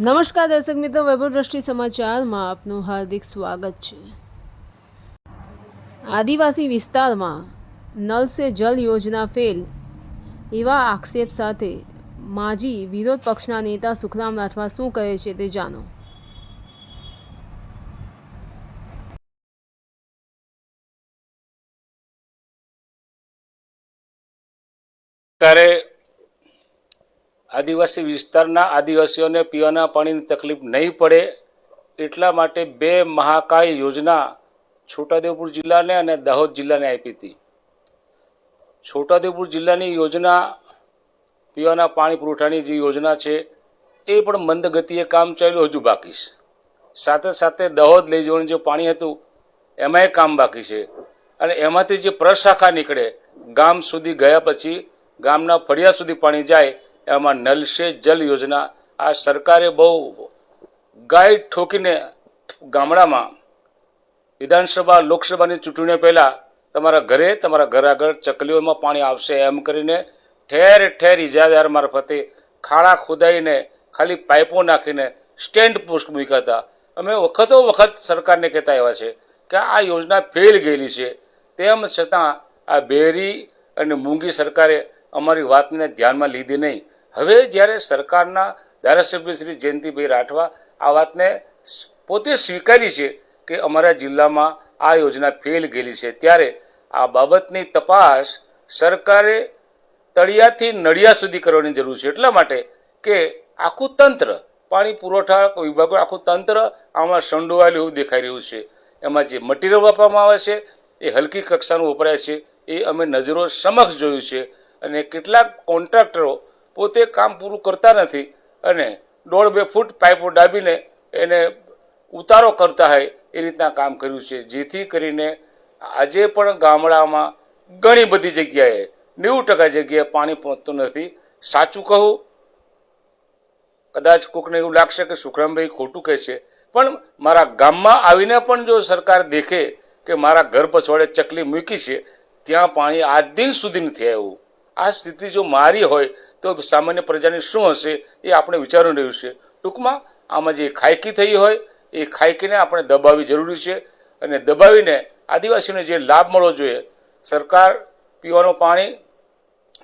નમસ્કાર દર્શક મિત્રો, વૈભવ દ્રષ્ટિ સમાચારમાં આપનું હાર્દિક સ્વાગત છે. આદિવાસી વિસ્તારમાં નલ સે જલ યોજના ફેલ, એવા આક્ષેપ સાથે માજી વિરોધ પક્ષના નેતા સુખરામ રાઠવા શું કહે છે તે જાણો. સરકારે આદિવાસી વિસ્તારના આદિવાસીઓને પીવાના પાણીની તકલીફ નહીં પડે એટલા માટે બે મહાકાય યોજના છોટાદેવપુર જિલ્લાને અને દાહોદ જિલ્લાને આપી હતી. છોટાદેવપુર જિલ્લાની યોજના પીવાના પાણી પુરવઠાની જે યોજના છે, એ પણ મંદ ગતિએ કામ ચાલ્યું, હજુ બાકી છે. સાથે સાથે દાહોદ લઈ જવાનું જે પાણી હતું, એમાંય કામ બાકી છે. અને એમાંથી જે પ્રશાખા નીકળે, ગામ સુધી ગયા પછી ગામના ફળિયા સુધી પાણી જાય એમાં નલ સે જલ યોજના. આ સરકારે બહુ ગાય ઠોકીને ગામડામાં વિધાનસભા, લોકસભાની ચૂંટણીઓ પહેલાં તમારા ઘરે, તમારા ઘર આગળ ચકલીઓમાં પાણી આવશે એમ કરીને ઠેર ઠેર ઇજાદાર મારફતે ખાડા ખોદાઈને, ખાલી પાઇપો નાખીને સ્ટેન્ડ પોસ્ટ મૂક્યા હતા. અમે વખતો વખત સરકારને કહેતા એવા છે કે આ યોજના ફેલ ગયેલી છે. તેમ છતાં આ બેરી અને મૂંગી સરકારે અમારી વાતને ધ્યાનમાં લીધી નહીં. હવે જ્યારે સરકારના ધારાસભ્ય શ્રી જયંતિભાઈ રાઠવા આ વાતને પોતે સ્વીકારી છે કે અમારા જિલ્લામાં આ યોજના ફેલ ગયેલી છે, ત્યારે આ બાબતની તપાસ સરકારે તળિયાથી નડિયા સુધી કરવાની જરૂર છે. એટલા માટે કે આખું તંત્ર, પાણી પુરવઠા વિભાગ, આખું તંત્ર આમાં સંડોવાયેલું એવું દેખાઈ રહ્યું છે. એમાં જે મટીરિયલ વાપરવામાં આવે છે, એ હલકી કક્ષાનું વપરાય છે, એ અમે નજરો સમક્ષ જોયું છે અને કેટલાક કોન્ટ્રાક્ટરો પોતે કામ પૂરું કરતા નથી અને દોઢ બે ફૂટ પાઇપો દાબીને એને ઉતારો કરતા હોય એ રીતના કામ કર્યું છે. જેથી કરીને આજે પણ ગામડામાં ઘણી બધી જગ્યાએ નેવું ટકા જગ્યાએ પાણી પહોંચતું નથી. સાચું કહું, કદાચ કોકને એવું લાગશે કે સુખરામભાઈ ખોટું કહે છે, પણ મારા ગામમાં આવીને પણ જો સરકાર દેખે કે મારા ઘર પછવાડે ચકલી મૂકી છે, ત્યાં પાણી આજ દિન સુધી નથી આવ્યું. આ સ્થિતિ જો મારી હોય, તો સામાન્ય પ્રજાની શું હશે એ આપણે વિચારવું રહ્યું છે. ટૂંકમાં, આમાં જે ખાયકી થઈ હોય, એ ખાયકીને આપણે દબાવવી જરૂરી છે અને દબાવીને આદિવાસીઓને જે લાભ મળવો જોઈએ, સરકાર પીવાનું પાણી,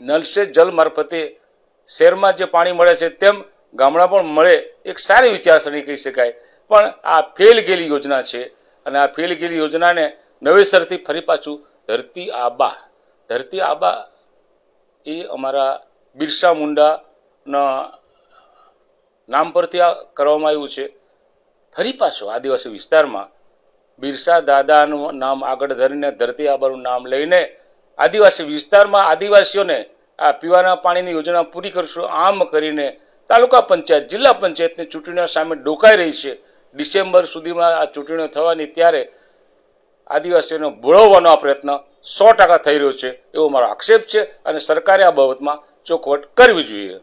નલ સે જલ મારફતે શહેરમાં જે પાણી મળે છે તેમ ગામડા પણ મળે, એક સારી વિચારસરણી કહી શકાય. પણ આ ફેલ ગયેલી યોજના છે અને આ ફેલ ગયેલી યોજનાને નવેસરથી ફરી પાછું ધરતી આબા ધરતી આબા એ અમારા બિરસા મુંડાના નામ પરથી આ કરવામાં આવ્યું છે. ફરી પાછો આદિવાસી વિસ્તારમાં બિરસા દાદાનું નામ આગળ ધરીને ધરતી આબાનું નામ લઈને આદિવાસી વિસ્તારમાં આદિવાસીઓને આ પીવાના પાણીની યોજના પૂરી કરશું. આમ કરીને તાલુકા પંચાયત, જિલ્લા પંચાયતની ચૂંટણીઓ સામે ડોકાઈ રહી છે. ડિસેમ્બર સુધીમાં આ ચૂંટણીઓ થવાની ત્યારે આદિવાસીઓને ભોળવવાનો આ પ્રયત્ન સો ટકા થઈ રહ્યો છે એવો મારો આક્ષેપ છે અને સરકારે આ બાબતમાં ચોખવટ કરવી જોઈએ.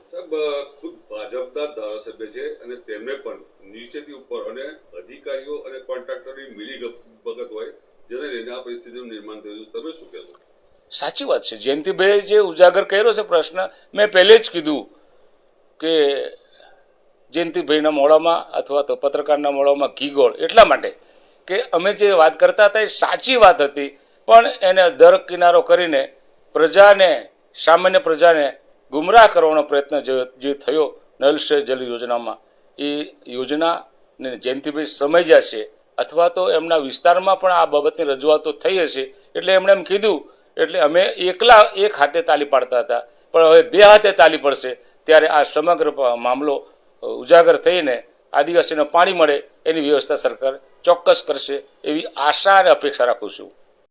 ખુદ ભાજપના ધારાસભ્ય છે અને તેમને પણ નીચેથી ઉપર અને અધિકારીઓ અને કોન્ટ્રાક્ટરની મિલી ભગત હોય જેને લઈને આ પરિસ્થિતિનું નિર્માણ થયું તમે શું કહેશો? સાચી વાત છે. જયંતિભાઈ જે ઉજાગર કર્યો છે પ્રશ્ન મેં પહેલે જ કીધું કે જયંતિભાઈના મોડામાં અથવા તો પત્રકારના મોડામાં ઘી ગોળ એટલા માટે કે અમે જે વાત કરતા હતા એ સાચી વાત હતી. પણ એને દર કિનારો કરીને પ્રજાને, સામાન્ય પ્રજાને ગુમરાહ કરવાનો પ્રયત્ન જે થયો નલ સે જલ યોજનામાં. એ યોજનાને જયંતિભાઈ સમજ્યા છે. અથવા તો એમના વિસ્તારમાં પણ આ બાબતની રજૂઆતો થઈ હશે. એટલે એમણે એમ કીધું, એટલે અમે એકલા એક હાથે તાલી પાડતા હતા. પણ હવે બે હાથે તાલી પડશે. ત્યારે આ સમગ્ર મામલો ઉજાગર થઈને આદિવાસીને પાણી મળે એની વ્યવસ્થા સરકાર ચોક્કસ કરશે એવી આશા અને અપેક્ષા રાખું છું.